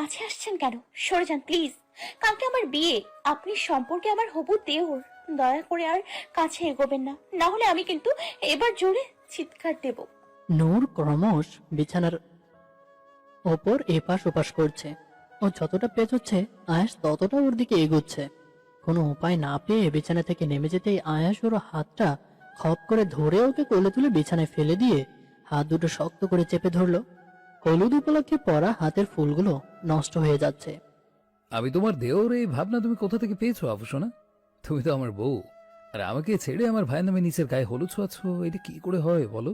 কাছে আসছেন কেন? সরে যান প্লিজ কালকে আমার বিয়ে। আপনি সম্পর্কে আমার হবু দেওর। দয়া করে আর কাছে এগোবেন না। না হলে আমি কিন্তু এবার জোরে চিৎকার দেব। নূর ক্রমশ বিছানার ওপর এপাশ ওপাশ করছে। ও যতটা পেঁচোচ্ছে আয়াস ততটা ওর দিকে এগোচ্ছে। কোনো উপায় না পেয়ে বিছানা থেকে নেমে যেতেই আয়াস ওর হাতটা খপ করে ধরে ওকে কোলে তুলে বিছানায় ফেলে দিয়ে হাত দুটো শক্ত করে চেপে ধরলো। হলুদ উপলক্ষে পরা হাতের ফুলগুলো নষ্ট হয়ে যাচ্ছে। আমি তোমার দেওর এই ভাবনা তুমি কোথা থেকে পেয়েছ আভূষণা তুমি তো আমার বউ। আর আমাকে ছেড়ে আমার ভাইয়ের নামে নিচের গায়ে হলুদ ছোঁয়াচ্ছ এটা কি করে হয় বলো?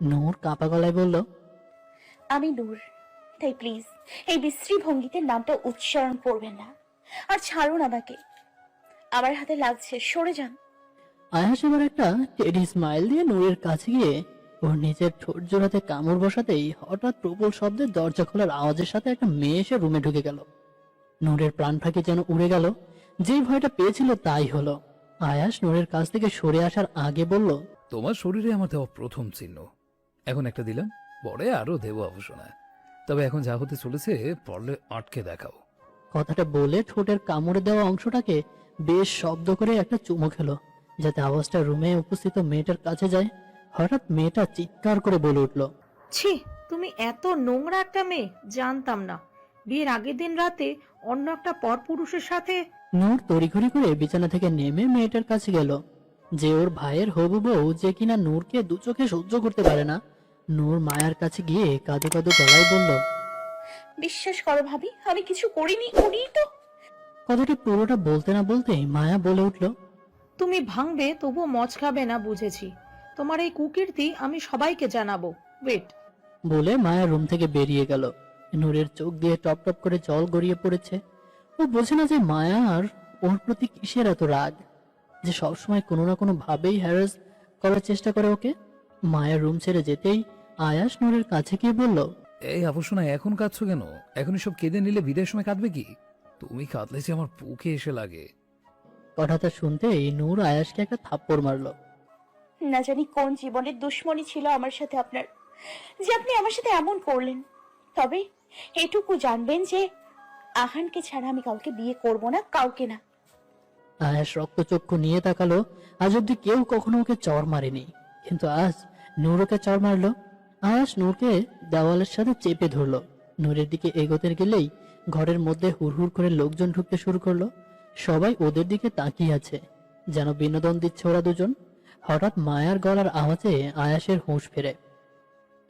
নূর কাঁপা গলায় বলল আমি নূর তাই প্লিজ এই বিশ্রী ভঙ্গিতে নামটা উচ্চারণ করবেন না। আর ছাড়ুন আমাকে। আমার হাতে লাগছে সরে যান। আয়াস এবার একটা টেডি স্মাইল দিয়ে নূরের কাছে গিয়ে ওর নিজের ঠোঁট জোড়াতে কামড় বসাতেই হঠাৎ প্রবল শব্দে দরজা খোলার আওয়াজের সাথে একটা মেয়ে এসে রুমে ঢুকে গেল। নূরের প্রাণ ফাঁকি যেন উড়ে গেল। যে ভয়টা পেয়েছিল তাই হলো। আয়াস নূরের কাছ থেকে সরে আসার আগে বলল তোমার শরীরে আমার দেওয়া প্রথম চিহ্ন। এখন একটা দিলাম পরে আরও দেব আভূষণা। তবে এখন যা হতে চলেছে পড়লে আটকে দেখাও। কথাটা বলে ঠোঁটের কামড়ে দেওয়া অংশটাকে বেশ শব্দ করে একটা চুমো খেলো যাতে আওয়াজটা রুমে উপস্থিত মেয়েটার কাছে যায়। হঠাৎ মেয়েটা চিৎকার করে বলে উঠল ছি তুমি এত নোংরা একটা মেয়ে জানতাম না। বিয়ের আগের দিন রাতে অন্য একটা পরপুরুষের সাথে নূর তড়িঘড়ি করে বিছানা থেকে নেমে মেয়েটার কাছে গেল। যে ওর ভাইয়ের হবু বউ যে কিনা নূরকে দু চোখে সহ্য করতে পারে না নূর মায়ার কাছে গিয়ে কাঁদো কাঁদো গলায় বলল বিশ্বাস করো ভাবি আমি কিছু করিনি উনি তো। কথাটা পুরোটা বলতে না বলতেই মায়া বলে উঠল তুমি ভাঙবে তবুও মজ খাবে না বুঝেছি। তোমার এই কুকীর্তি আমি সবাইকে জানাব। ওয়েট বলে মায়া রুম থেকে বেরিয়ে গেল। নূরের চোখ দিয়ে টপ টপ করে জল গড়িয়ে পড়েছে। ও বোঝে না যে মায়া আর ওর প্রতি কিসের এত রাগ? যে সবসময় কোনো না কোনো ভাবেই হ্যারাস করার চেষ্টা করে ওকে? মায়ের রুম ছেড়ে যেতেই আয়াস নূরের কাছে গিয়ে বলল এই আভূষণা এখন কাঁদছো কেন? এখন সব কেঁদে নিলে বিদায়ের সময় কাঁদবে কি? তুমি কাঁদলে যে আমার বুকে এসে লাগে। কথাটা শুনতেই নূর আয়াসকে একটা থাপ্পড় মারলো। না জানি কোন জীবনের দুশ্মনী ছিল আমার সাথে আপনার, যে আপনি আমার সাথে এমন করলেন। তবে এটুকু জানবেন যে আহানকে ছাড়া আমি কাউকে বিয়ে করব না, কাউকে না। আয়াস রক্তচক্ষু নিয়ে তাকালো। আজ অব্দি কেউ কখনো ওকে চর মারেনি, কিন্তু আজ নূর ওকে চর মারলো। আয়াস নূরকে দেওয়ালের সাথে চেপে ধরলো। নূরের দিকে এগোতে গেলেই ঘরের মধ্যে হুড়হুড় করে লোকজন ঢুকতে শুরু করল। সবাই ওদের দিকে তাকিয়ে আছে, যেন বিনোদন দিচ্ছে ওরা দুজন। হঠাৎ মায়ার গলার আওয়াজে আয়াসের হুঁশ ফেরে।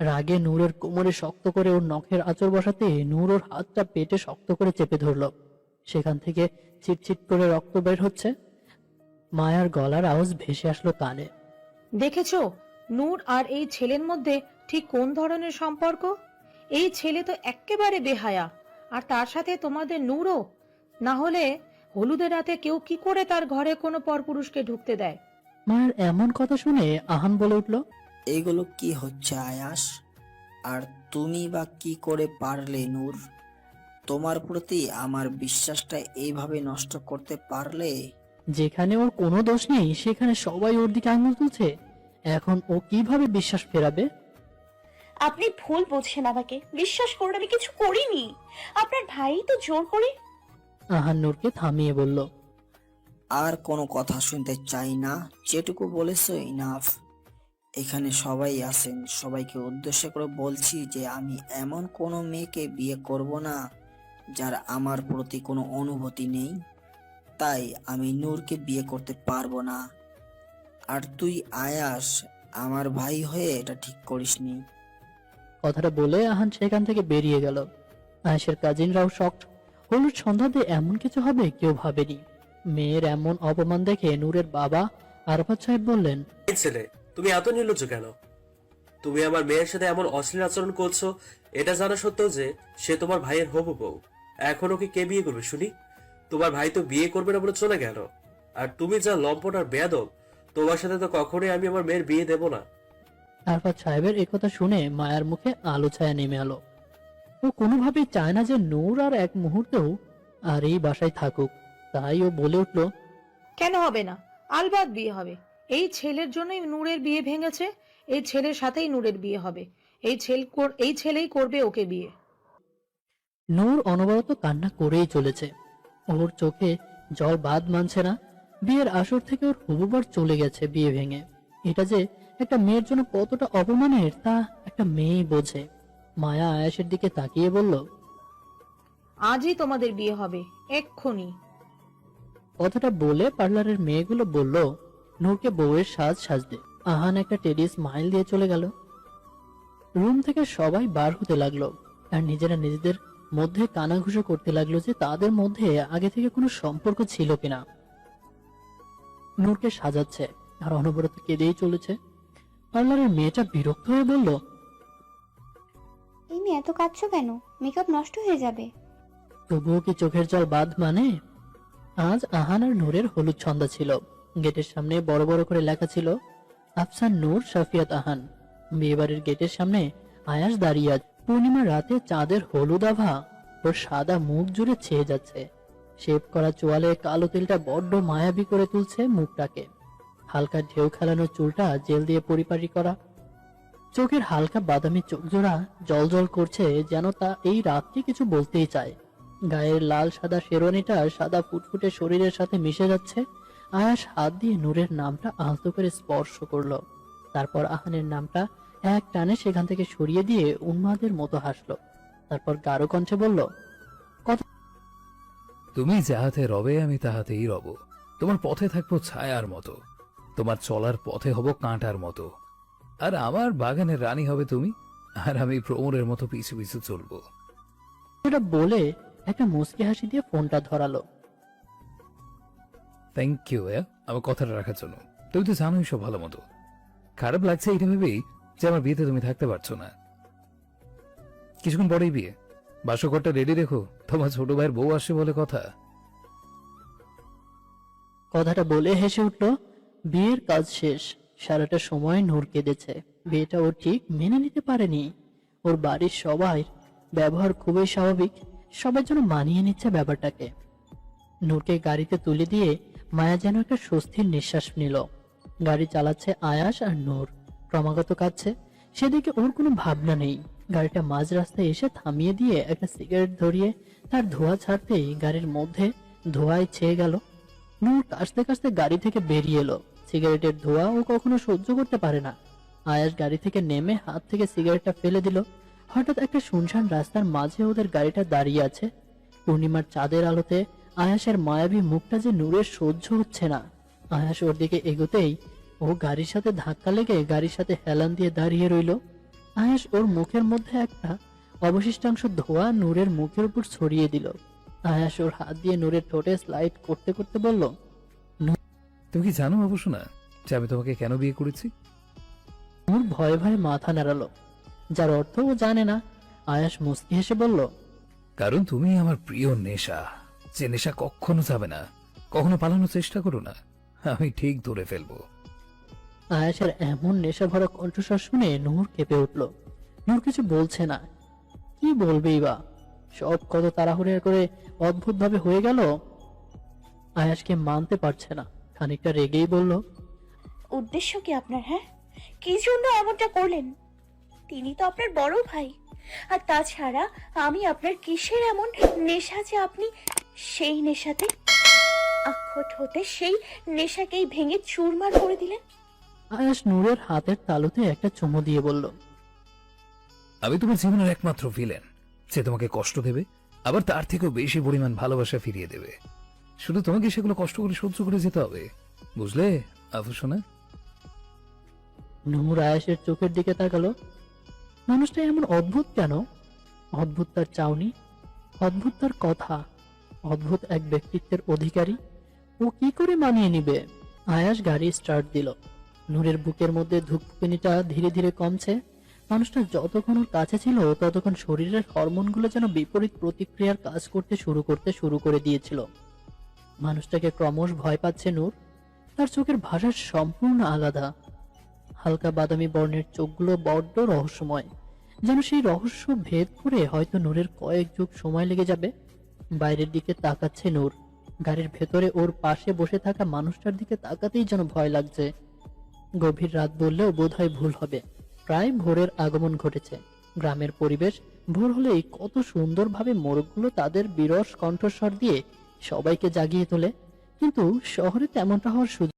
রাগে নূরের কোমরে শক্ত করে ওর নখের আঁচড় বসাতে নূর ওর হাতটা পেটে শক্ত করে চেপে ধরলো। সেখান থেকে ছিটছিট করে রক্ত বের হচ্ছে। মায়ার গলার আওয়াজ ভেসে আসলো কানে। দেখেছ, নূর আর এই ছেলের মধ্যে ঠিক কোন ধরনের সম্পর্ক? এই ছেলে তো এক্কেবারে বেহায়া। আর তার সাথে তোমাদের নূরও? না হলে হলুদের রাতে কেউ কি করে তার ঘরে কোনো পরপুরুষকে ঢুকতে দেয়? মায়ের এমন কথা শুনে আহান বলে উঠল এগুলো কি হচ্ছে আয়াস? আর তুমি বা কি করে পারলে নূর? তোমার প্রতি আমার বিশ্বাসটা এইভাবে নষ্ট করতে পারলে? যেখানে ওর কোনো দোষ নেই সেখানে সবাই ওর দিকে আঙুল তুলছে। এখন ও কীভাবে বিশ্বাস ফেরাবে? আপনি ভুল বুঝছেন আমাকে। বিশ্বাস করুন আমি কিছু করিনি। আপনার ভাই তো জোর করে আহান নূরকে থামিয়ে বলল আর কোনো কথা শুনতে চাই না। যেটুকু বলেছ ইনাফ এখানে সবাই আছেন। সবাইকে উদ্দেশ্য করে বলছি যে, আমি এমন কোনো মেয়েকে বিয়ে করব না যার আমার প্রতি কোনো অনুভূতি নেই। তাই আমি নূরকে বিয়ে করতে পারব না। আর তুই আয়াস, আমার ভাই হয়ে এটা ঠিক করিসনি। কথাটা বলে আহান সেখান থেকে বেরিয়ে গেল। আয়েশের কাজিনরাও শক্ট হলুদ সন্ধ্যাতে এমন কিছু হবে কেউ ভাবেনি। মেয়ের এমন অপমান দেখে নূরের বাবা আরফাত সাহেব বললেন এই ছেলে তুমি এত নির্লজ্জ কেন? তুমি আমার মেয়ের সাথে এমন অশ্লীল আচরণ করছ এটা জানা সত্ত্বেও যে সে তোমার ভাইয়ের হবু বউ। এখন ওকে কে বিয়ে করবে শুনি? তোমার ভাই তো বিয়ে করবে না বলে চলে গেল। আর তুমি যা লম্পট আর বেয়াদব তোমার সাথে তো কখনোই আমি আমার মেয়ের বিয়ে দেব না। আরফাত সাহেবের একথা শুনে মায়ার মুখে আলো ছায়া নেমে এলো। ও কোনোভাবেই চায় না যে নূর আর এক মুহূর্তেও আর এই বাসায় থাকুক। তাই ও বলে উঠল কেন হবে না? আলবাদ বিয়ে হবে। এই ছেলের জন্যই নূরের বিয়ে ভেঙেছে এই ছেলের সাথেই নূরের বিয়ে হবে। এই ছেল এই ছেলেই করবে ওকে বিয়ে। নূর অনবরত কান্না করেই চলেছে। ওর চোখে জল বাদ মানছে না। বিয়ের আসর থেকে ওর হবুবার চলে গেছে বিয়ে ভেঙে। এটা যে একটা মেয়ের জন্য কতটা অপমানের তা একটা মেয়েই বোঝে। মায়া আয়াসের দিকে তাকিয়ে বলল আজই তোমাদের বিয়ে হবে এক্ষুনি। কথাটা বলে পার্লারের মেয়েগুলো বলল নূরকে বউয়ের সাজ সাজতে। আহান একটা টেডি স্মাইল দিয়ে চলে গেল। রুম থেকে সবাই বার হতে লাগল। আর নিজেরা নিজেদের মধ্যে কানাঘুষো করতে লাগল যে তাদের মধ্যে আগে থেকে কোনো সম্পর্ক ছিল কিনা। নূরকে সাজাচ্ছে আর অনবরত কেঁদেই চলেছে। পার্লারের মেয়েটা বিরক্ত হয়ে বলল এই মেয়ে এত কাঁদছো কেন? মেকআপ নষ্ট হয়ে যাবে। তবুও কি চোখের জল বাদ মানে? আজ আহান আর নূরের হলুদ ছন্দা ছিল। গেটের সামনে বড় বড় করে লেখা ছিল, আফসান নূর, শাফিয়াত আহান। বিয়েবাড়ির গেটের সামনে আয়াস দাঁড়িয়ে আছে। পূর্ণিমা রাতে চাঁদের হলুদ আভা ওর সাদা মুখ জুড়ে ছেয়ে যাচ্ছে। শেপ করা চোয়ালে কালো তেলটা বড্ড মায়াবী করে তুলছে মুখটাকে। হালকা ঢেউ খেলানো চুলটা জেল দিয়ে পরিপাটি করা। চোখের হালকা বাদামি চোখ জোড়া জল করছে যেন তা এই রাতকে কিছু বলতেই চায়। গায়ের লাল সাদা শেরওয়ানিটা সাদা ফুটফুটে শরীরের সাথে মিশে যাচ্ছে। আয়াস হাত দিয়ে নূরের নামটা আলতো করে স্পর্শ করল। তারপর আহানের নামটা এক টানে সেখান থেকে সরিয়ে দিয়ে উন্মাদের মতো হাসলো। তারপর গাঢ় কণ্ঠে বলল তুমি যাহাতে রবে আমি তাহাতেই রব। তোমার পথে থাকব ছায়ার মতো। তোমার চলার পথে হব কাঁটার মতো। আর আমার বাগানের রানী হবে তুমি আর আমি ভ্রমরের মতো পিছু পিছু চলবো। এটা বলে একটা মুচকি হাসি দিয়ে ফোনটা ধরালো। থ্যাংক ইউ আমার কথাটা রাখার জন্য। তুমি তো জানোই সব ভালো মতো। খারাপ লাগছে এটা ভেবেই যে আমার বিয়েতে তুমি থাকতে পারছ না। কিছুক্ষণ পরেই বিয়ে। বাসঘরটা রেডি রেখো। তোমার ছোট ভাইয়ের বউ আসে বলে কথা। কথাটা বলে হেসে উঠল বিয়ের কাজ শেষ। সারাটা সময় নূর কেঁদেছে। বিয়েটা ও ঠিক মেনে নিতে পারেনি। ওর বাড়ির সবাই ব্যবহার খুবই স্বাভাবিক। সবার জন্য মানিয়ে নিচ্ছে ব্যাপারটাকে। নূরকে গাড়িতে তুলে দিয়ে মায়া যেন একটা স্বস্তির নিঃশ্বাস নিল। গাড়ি চালাচ্ছে আয়াস আর নূর। ক্রমাগত কাঁদছে। সেদিকে ওর কোনো ভাবনা নেই। গাড়িটা মাঝ রাস্তায় এসে থামিয়ে দিয়ে একটা সিগারেট ধরিয়ে তার ধোঁয়া ছাড়তেই গাড়ির মধ্যে ধোঁয়ায় ছেয়ে গেল। নূর কাশতে কাশতে গাড়ি থেকে বেরিয়ে এলো। সিগারেটের ধোঁয়া ও কখনো সহ্য করতে পারে না। আয়াস গাড়ি থেকে নেমে হাত থেকে সিগারেটটা ফেলে দিল। হঠাৎ একটা শুনশান রাস্তার মাঝে ওদের গাড়িটা দাঁড়িয়ে আছে। পূর্ণিমার চাঁদের আলোতে আয়াসের মায়াবী মুখটা যে নূরের সহ্য হচ্ছে না। আয়াস ওর দিকে এগোতেই ও গাড়ির সাথে ধাক্কা লেগে গাড়ির সাথে হেলান দিয়ে দাঁড়িয়ে রইল। আয়াস ওর মুখের মধ্যে একটা অবশিষ্টাংশ ধোয়া নূরের মুখের উপর ছড়িয়ে দিল। আয়াস ওর হাত দিয়ে নূরের ঠোঁটে স্লাইড করতে করতে বলল তুমি কি জানো অবশ্য না যে আমি তোমাকে কেন বিয়ে করেছি? নূর ভয়ে ভয়ে মাথা নাড়ালো। যার অর্থ ও জানে না। আয়াস মুস্কি হেসে বলল কারণ তুমি আমার প্রিয় নেশা যে নেশা কখনো যাবে না কখনো পালানোর চেষ্টা করো না আমি ঠিক ধরে ফেলব। আয়াসের এমন নেশা ভরা কণ্ঠস্বর শুনে নূর কেঁপে উঠল। নূর কিছু বলছে না। কি বলবেই বা? সব কত তাড়াহুড়ো করে অদ্ভুত ভাবে হয়ে গেল? আয়াসকে মানতে পারছে না। খানিকটা রেগেই বলল উদ্দেশ্য কি আপনার হ্যাঁ? কি জন্য এমনটা করলেন? তিনি তো আপনার বড় ভাই। আর তাছাড়া আমি আপনার কিসের এমন নেশা যে আপনি সেই নেশাতে আক্ষট হতে সেই নেশাকেই ভেঙে চুরমার করে দিলেন? আয়াস নূরের হাতের তালুতে একটা চুমু দিয়ে বলল আমি তোমার জীবনের একমাত্র ভিলেন যে তোমাকে কষ্ট দেবে আবার তার থেকেও বেশি পরিমাণ ভালোবাসা ফিরিয়ে দেবে। শুধু তোমাকে সেগুলো কষ্ট করে সহ্য করে যেতে হবে বুঝলে আফু শোনা? নূর আয়াসের চোখের দিকে তাকালো। মানুষটা এমন অদ্ভুত কেন? অদ্ভুত তার চাউনি, অদ্ভুত তার কথা, অদ্ভুত এক ব্যক্তিত্বের অধিকারী। ও কি করে মানিয়ে নিবে? আয়াস গাড়ি স্টার্ট দিল। নূরের বুকের মধ্যে ধুকপুকিনিটা ধীরে ধীরে কমছে। মানুষটা যতক্ষণ ওর কাছে ছিল ততক্ষণ শরীরের হরমোনগুলো যেন বিপরীত প্রতিক্রিয়ার কাজ করতে শুরু করতে শুরু করে দিয়েছিল। মানুষটাকে ক্রমশ ভয় পাচ্ছে নূর। তার চোখের ভাষা সম্পূর্ণ আলাদা। হালকা বাদামি বর্ণের চোখগুলো বড্ড রহস্যময়। যেন সেই রহস্য ভেদ করে হয়তো নূরের কয়েক যুগ সময় লেগে যাবে। বাইরের দিকে তাকাচ্ছে নূর। গাড়ির ভেতরে ওর পাশে বসে থাকা মানুষটার দিকে তাকাতেই যেন ভয় লাগছে। গভীর রাত বললেও বোধহয় ভুল হবে। প্রায় ভোরের আগমন ঘটেছে। গ্রামের পরিবেশ, ভোর হলেই কত সুন্দরভাবে মোরগগুলো তাদের বিরস কণ্ঠস্বর দিয়ে সবাইকে জাগিয়ে তোলে। কিন্তু শহরে তেমনটা হওয়ার সুযোগ